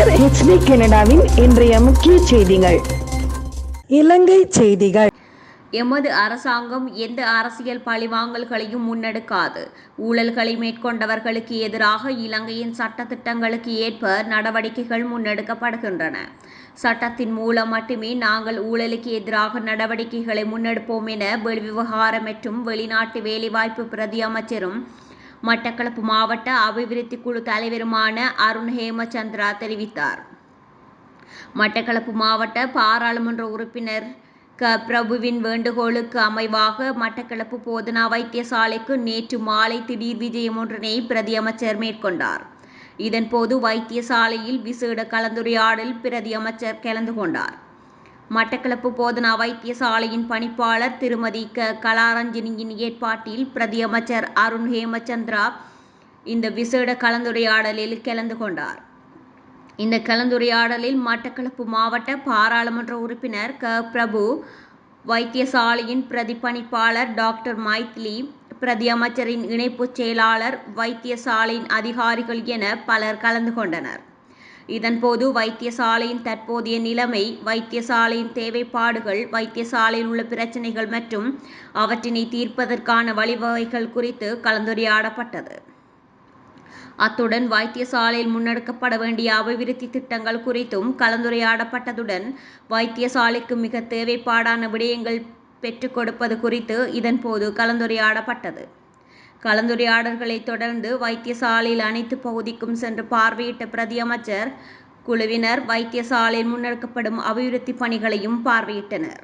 கலைஞர் HD கனடாவின் இன்றைய முக்கிய செய்திகள். இலங்கை செய்திகள். எமது அரசாங்கம் எந்த அரசியல் பழிவாங்கல்களையும் முன்னெடுக்காது. ஊழல்களை மேற்கொண்டவர்களுக்கு எதிராக இலங்கையின் சட்டத்திட்டங்களுக்கு ஏற்ப நடவடிக்கைகள் முன்னெடுக்கப்படுகின்றன. சட்டத்தின் மூலம் மட்டுமே நாங்கள் ஊழலுக்கு எதிராக நடவடிக்கைகளை முன்னெடுப்போம் என வெளிவிவகார மற்றும் வெளிநாட்டு வேலைவாய்ப்பு பிரதி அமைச்சரும் மட்டக்களப்பு மாவட்ட அபிவிருத்தி குழு தலைவருமான அருண் ஹேமச்சந்திரா தெரிவித்தார். மட்டக்களப்பு மாவட்ட பாராளுமன்ற உறுப்பினர் க. பிரபுவின் வேண்டுகோளுக்கு அமைவாக மட்டக்களப்பு போதனா வைத்தியசாலைக்கு நேற்று மாலை திடீர் விஜயம் ஒன்றினை பிரதி அமைச்சர் மேற்கொண்டார். இதன்போது வைத்தியசாலையில் விசேட கலந்துரையாடல் பிரதி அமைச்சர் கலந்து கொண்டார். மட்டக்களப்பு போதனா வைத்தியசாலையின் பணிப்பாளர் திருமதி க. கலாரஞ்சினியின் ஏற்பாட்டில் பிரதியமைச்சர் அருண் ஹேமச்சந்திரா இந்த விசேட கலந்துரையாடலில் கலந்து கொண்டார். இந்த கலந்துரையாடலில் மட்டக்களப்பு மாவட்ட பாராளுமன்ற உறுப்பினர் க. பிரபு வைத்தியசாலையின் பிரதிப்பணிப்பாளர் டாக்டர் மைத்லி பிரதியமைச்சரின் இணைப்புச் செயலாளர் வைத்தியசாலையின் அதிகாரிகள் என பலர் கலந்து கொண்டனர். இதன்போது வைத்தியசாலையின் தற்போதைய நிலைமை வைத்தியசாலையின் தேவைப்பாடுகள் வைத்தியசாலையில் உள்ள பிரச்சினைகள் மற்றும் அவற்றினை தீர்ப்பதற்கான வழிவகைகள் குறித்து கலந்துரையாடப்பட்டது. அத்துடன் வைத்தியசாலையில் முன்னெடுக்கப்பட வேண்டிய அபிவிருத்தி திட்டங்கள் குறித்தும் கலந்துரையாடப்பட்டதுடன் வைத்தியசாலைக்கு மிக தேவைப்பாடான விடயங்கள் பெற்றுக் கொடுப்பது குறித்து இதன்போது கலந்துரையாடப்பட்டது. கலந்துரையாடல்களை தொடர்ந்து வைத்தியசாலையில் அனைத்து பகுதிக்கும் சென்று பார்வையிட்ட பிரதியமைச்சர் குழுவினர் வைத்தியசாலையில் முன்னெடுக்கப்படும் அபிவிருத்தி பணிகளையும் பார்வையிட்டனர்.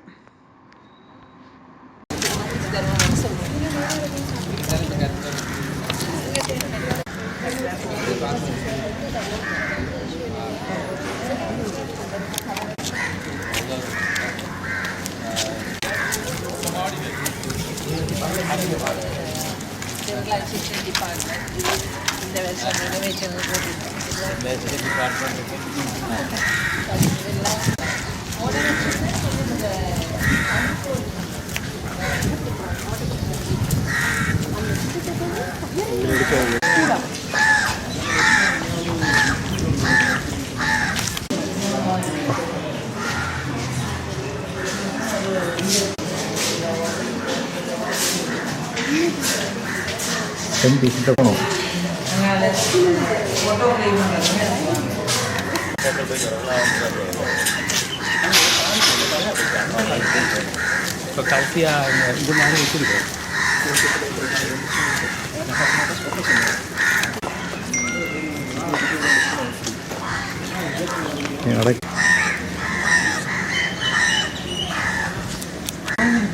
Ini ada.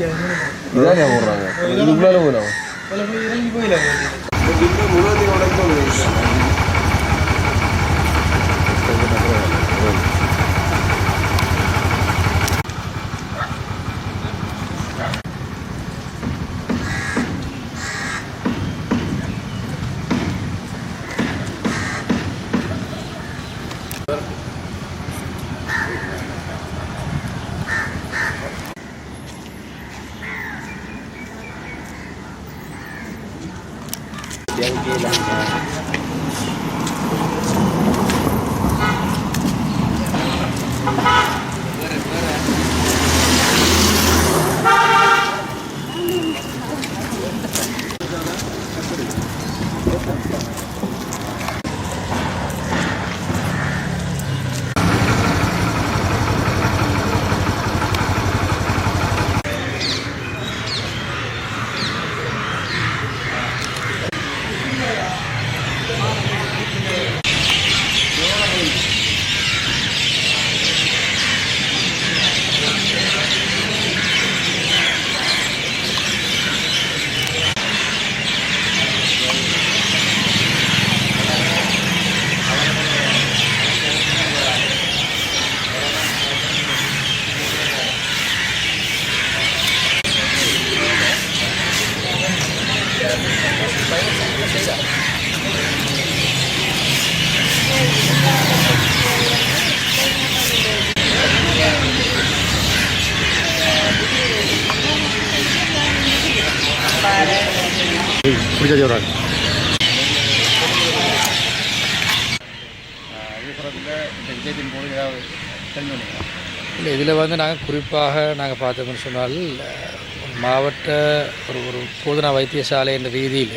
yang murah, orang. Ini belum ada orang. তাহলে ওই ওই বই লাগবে தெரிஞ்சு வந்தீங்களா இல்லை இதில் வந்து நாங்கள் குறிப்பாக நாங்கள் பார்த்தோம்னு சொன்னால் ஒரு மாவட்ட ஒரு ஒரு போதனா வைத்தியசாலை என்ற ரீதியில்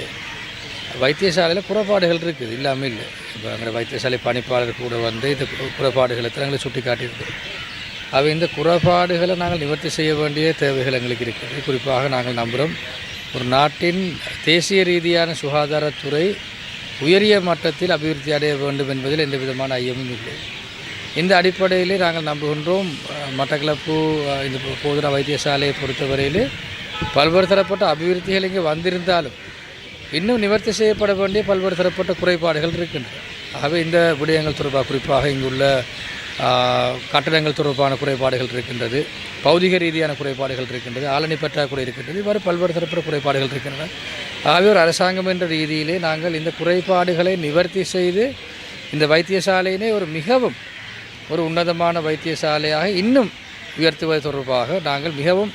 வைத்தியசாலையில் குறைபாடுகள் இருக்குது இல்லாமல் இல்லை. இப்போ அங்கே வைத்தியசாலை பணிப்பாளர் கூட வந்து இந்த குறைபாடுகளை எங்களை சுட்டி காட்டியிருக்கு அவை இந்த குறைபாடுகளை நாங்கள் நிவர்த்தி செய்ய வேண்டிய தேவைகள் எங்களுக்கு இருக்குது. குறிப்பாக நாங்கள் நம்புகிறோம் ஒரு நாட்டின் தேசிய ரீதியான சுகாதாரத்துறை உயரிய மட்டத்தில் அபிவிருத்தி அடைய வேண்டும் என்பதில் எந்த விதமான ஐயமும் இல்லை. இந்த அடிப்படையிலே நாங்கள் நம்புகின்றோம் மட்டக்களப்பு இந்த போதுன வைத்தியசாலையை பொறுத்தவரையில் பல்வேறு தரப்பட்ட அபிவிருத்திகள் இங்கே வந்திருந்தாலும் இன்னும் நிவர்த்தி செய்யப்பட வேண்டிய பல்வேறு தரப்பட்ட குறைபாடுகள் இருக்கின்றன. ஆகவே இந்த விடயங்கள் தொடர்பாக குறிப்பாக இங்குள்ள கட்டடங்கள் தொடர்பான குறைபாடுகள் இருக்கின்றது. பௌதிக ரீதியான குறைபாடுகள் இருக்கின்றது ஆளணி பற்றாக்குறை இருக்கின்றது இவ்வாறு பல்வேறு தரப்பு குறைபாடுகள் இருக்கின்றன. ஆகவே ஒரு அரசாங்கம் என்ற ரீதியிலே நாங்கள் இந்த குறைபாடுகளை நிவர்த்தி செய்து இந்த வைத்தியசாலையினை ஒரு மிகவும் ஒரு உன்னதமான வைத்தியசாலையாக இன்னும் உயர்த்துவது தொடர்பாக நாங்கள் மிகவும்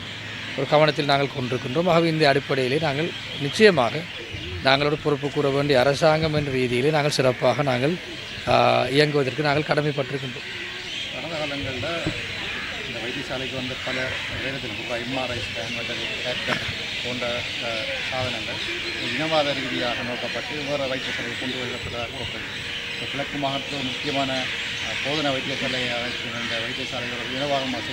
ஒரு கவனத்தில் நாங்கள் கொண்டிருக்கின்றோம். ஆகவே இந்த அடிப்படையிலே நாங்கள் நிச்சயமாக நாங்களோட பொறுப்பு கூற வேண்டிய அரசாங்கம் என்ற ரீதியிலே நாங்கள் சிறப்பாக நாங்கள் இயங்குவதற்கு நாங்கள் கடமைப்பட்டிருக்கின்றோம். இந்த வைத்தியசாலைக்கு வந்த பல வேலைகள் குறிப்பாக எம்ஆர்ஐ ஸ்கேன் மற்றது கேட்கர் போன்ற சாதனங்கள் இனவாத ரீதியாக நோக்கப்பட்டு வேறு வைத்தியசாலையை கொண்டு வருவதாக இப்போ கிழக்கு மாகாணத்தில் முக்கியமான போதனை போதனா வைத்தியசாலையாக இருக்கிற இந்த வைத்தியசாலையோட இனவாதமாக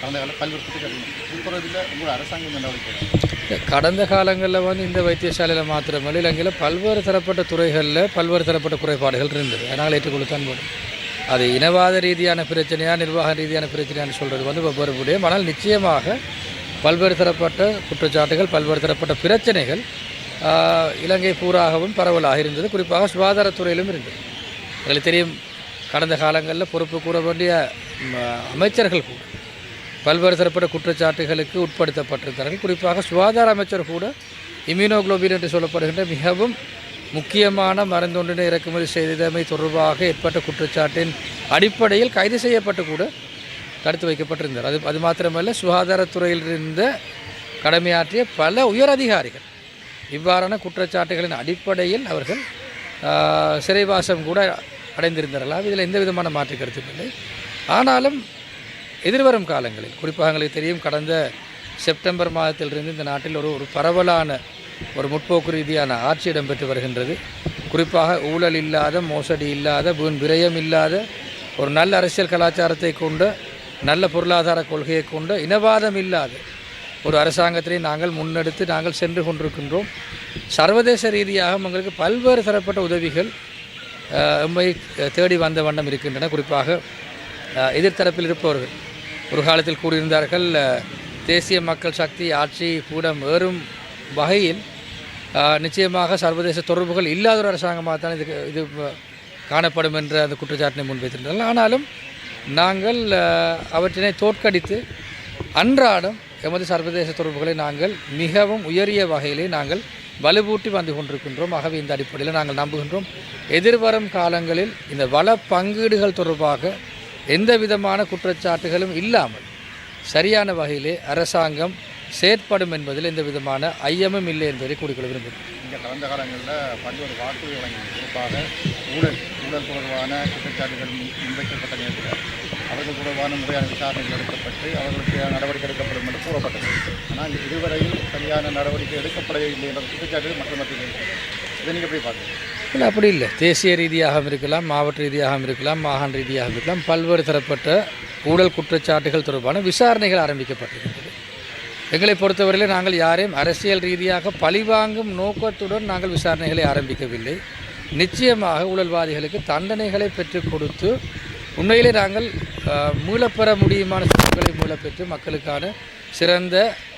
கடந்த கால பல்வேறு திட்டங்கள் இதுபுறத்தில் உங்களோட அரசாங்கம் நடவடிக்கை கடந்த காலங்களில் வந்து இந்த வைத்தியசாலையில் மாத்திரமல்ல இலங்கையில் பல்வேறு தரப்பட்ட துறைகளில் பல்வேறு தரப்பட்ட குறைபாடுகள் இருந்தது அதனால் ஏற்றுக்கொள்ளத்தான் போடும் அது இனவாத ரீதியான பிரச்சனையாக நிர்வாக ரீதியான பிரச்சனையான்னு சொல்கிறது வந்து வெவ்வேறு முடியும் ஆனால் நிச்சயமாக பல்வேறு தரப்பட்ட குற்றச்சாட்டுகள் பல்வேறு தரப்பட்ட பிரச்சனைகள் இலங்கை பூராகவும் பரவலாக இருந்தது. குறிப்பாக சுகாதாரத்துறையிலும் இருந்தது. எங்களுக்கு தெரியும் கடந்த காலங்களில் பொறுப்பு கூற வேண்டிய அமைச்சர்கள் கூட பல்வேறு தரப்பட்ட குற்றச்சாட்டுகளுக்கு உட்படுத்தப்பட்டிருந்தார்கள். குறிப்பாக சுகாதார அமைச்சர் கூட இம்யூனோக்ளோபின் என்று சொல்லப்படுகின்ற மிகவும் முக்கியமான மருந்தொன்றினை இறக்குமதி செய்தமை தொடர்பாக ஏற்பட்ட குற்றச்சாட்டின் அடிப்படையில் கைது செய்யப்பட்டு கூட தடுத்து வைக்கப்பட்டிருந்தார். அது அது மாத்திரமல்ல சுகாதாரத்துறையில் இருந்த கடமையாற்றிய பல உயர் அதிகாரிகள் இவ்வாறான குற்றச்சாட்டுகளின் அடிப்படையில் அவர்கள் சிறைவாசம் கூட அடைந்திருந்தார்கள். இதில் எந்த விதமான மாற்று கருத்தும் இல்லை. ஆனாலும் எதிர்வரும் காலங்களில் குறிப்பாக எங்களுக்கு தெரியும் கடந்த செப்டம்பர் மாதத்திலிருந்து இந்த நாட்டில் ஒரு ஒரு பரவலான ஒரு முற்போக்கு ரீதியான ஆட்சி இடம்பெற்று வருகின்றது. குறிப்பாக ஊழல் இல்லாத மோசடி இல்லாத வீண் விரயம் இல்லாத ஒரு நல்ல அரசியல் கலாச்சாரத்தை கொண்ட நல்ல பொருளாதார கொள்கையை கொண்ட இனவாதம் இல்லாத ஒரு அரசாங்கத்தினை நாங்கள் முன்னெடுத்து நாங்கள் சென்று கொண்டிருக்கின்றோம். சர்வதேச ரீதியாக எங்களுக்கு பல்வேறு தரப்பட்ட உதவிகள் அஹ், எம்மை தேடி வந்த வண்ணம் இருக்கின்றன. குறிப்பாக எதிர்த்தரப்பில் இருப்பவர்கள். ஒரு காலத்தில் கூறியிருந்தார்கள் தேசிய மக்கள் சக்தி ஆட்சி கூடம் ஏறும் வகையில் நிச்சயமாக சர்வதேச தொடர்புகள் இல்லாத ஒரு அரசாங்கமாக தான் இது இது காணப்படும் என்ற அந்த குற்றச்சாட்டினை முன்வைத்திருந்தார்கள். ஆனாலும் நாங்கள் அவற்றினை தோற்கடித்து அன்றாடம் எமது சர்வதேச தொடர்புகளை நாங்கள் மிகவும் உயரிய வகையிலே நாங்கள் வலுவூட்டி வந்து கொண்டிருக்கின்றோம். ஆகவே இந்த அடிப்படையில் நாங்கள் நம்புகின்றோம். எதிர்வரும் காலங்களில் இந்த வள பங்கீடுகள் தொடர்பாக எந்த விதமான குற்றச்சாட்டுகளும் இல்லாமல் சரியான வகையிலே அரசாங்கம் செயற்படும் என்பதில் எந்த விதமான ஐயமும் இல்லை என்பதை கூறிக்கொள்ள விரும்புகிறேன். இந்த கடந்த காலங்களில் பல்வேறு வாக்குறுதி வழங்கி குறிப்பாக ஊழல் ஊழல் தொடர்பான குற்றச்சாட்டுகள் முன்- முன்வைக்கப்பட்ட நேரத்தில் அவர்கள் தொடர்பான முறையான விசாரணைகள் எடுக்கப்பட்டு அவர்களுக்கு நடவடிக்கை எடுக்கப்படும் என்று கூறப்பட்டது. ஆனால் இதுவரையில் சரியான நடவடிக்கை எடுக்கப்படவில்லை என்ற குற்றச்சாட்டுகள் மக்கள் மத்தியில். இதை நீங்கள் எப்படி பார்க்குறீங்க? இல்லை அப்படி இல்லை. தேசிய ரீதியாகவும் இருக்கலாம் மாவட்ட ரீதியாகவும் இருக்கலாம் மாகாண ரீதியாகவும் இருக்கலாம் பல்வேறு தரப்பட்ட ஊழல் குற்றச்சாட்டுகள் தொடர்பான விசாரணைகள் ஆரம்பிக்கப்பட்டிருக்கின்றது எங்களை பொறுத்தவரையில் நாங்கள் யாரையும் அரசியல் ரீதியாக பழிவாங்கும் நோக்கத்துடன் நாங்கள் விசாரணைகளை ஆரம்பிக்கவில்லை. நிச்சயமாக ஊழல்வாதிகளுக்கு தண்டனைகளை பெற்றுக் கொடுத்து உண்மையிலே நாங்கள் மூலப்பெற முடியுமான சொத்துக்களை மூலப்பெற்று மக்களுக்கான சிறந்த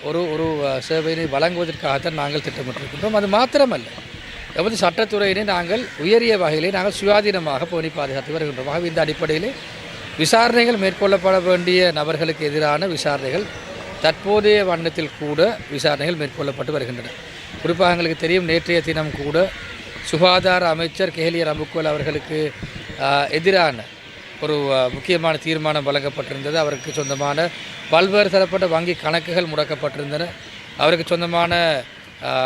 ஒரு ஒரு சேவையினை வழங்குவதற்காகத்தான் நாங்கள் திட்டமிட்டிருக்கின்றோம். அது மாத்திரமல்ல எமது சட்டத்துறையினை நாங்கள் உயரிய வகையிலே நாங்கள் சுயாதீனமாக போனி பாதுகாத்து வருகின்றோம். ஆகவே இந்த அடிப்படையிலே விசாரணைகள் மேற்கொள்ளப்பட வேண்டிய நபர்களுக்கு எதிரான விசாரணைகள் தற்போதைய வண்ணத்தில் கூட விசாரணைகள் மேற்கொள்ளப்பட்டு வருகின்றன. குறிப்பாக எங்களுக்கு தெரியும் நேற்றைய தினம் கூட சுகாதார அமைச்சர் கேலிய ரம்புக்கோல் அவர்களுக்கு எதிரான ஒரு முக்கியமான தீர்மானம் வழங்கப்பட்டிருந்தது. அவருக்கு சொந்தமான பல்வேறு தரப்பட்ட வங்கி கணக்குகள் முடக்கப்பட்டிருந்தன. அவருக்கு சொந்தமான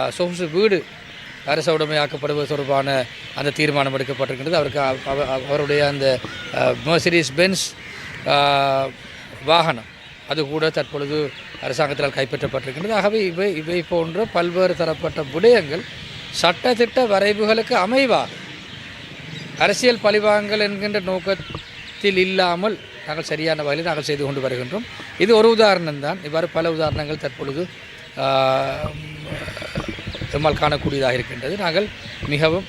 சொகுசு வீடு அரச உடைமையாக்கப்படுவது தொடர்பான அந்த தீர்மானம் எடுக்கப்பட்டிருக்கின்றது. அவருக்கு அவ- அவருடைய அந்த மெர்சிடிஸ் பென்ஸ் வாகனம் அது கூட தற்பொழுது அரசாங்கத்தால் கைப்பற்றப்பட்டிருக்கின்றது. ஆகவே இவை இவை போன்ற பல்வேறு தரப்பட்ட விடயங்கள் சட்டத்திட்ட வரைவுகளுக்கு அமைவாக அரசியல் பழிவாங்கல் என்கின்ற நோக்கத்தில் இல்லாமல் நாங்கள் சரியான வகையில் நாங்கள் செய்து கொண்டு வருகின்றோம். இது ஒரு உதாரணம் தான். இவ்வாறு பல உதாரணங்கள் தற்பொழுது ஆஹ், நம்மால் காணக்கூடியதாக இருக்கின்றது. நாங்கள் மிகவும்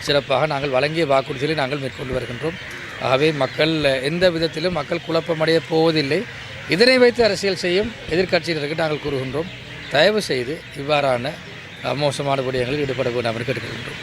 சிறப்பாக நாங்கள் வழங்கிய வாக்குறுதிகளை நாங்கள் மேற்கொண்டு வருகின்றோம். ஆகவே மக்கள் எந்த விதத்திலும் மக்கள் குழப்பமடைய போவதில்லை. இதனை வைத்து அரசியல் செய்யும் எதிர்க்கட்சியினருக்கு நாங்கள் கூறுகின்றோம். தயவு செய்து இவ்வாறான மோசமான விடயங்களில் ஈடுபட வேண்டாம் என்று கேட்டுக்கொள்கின்றோம்.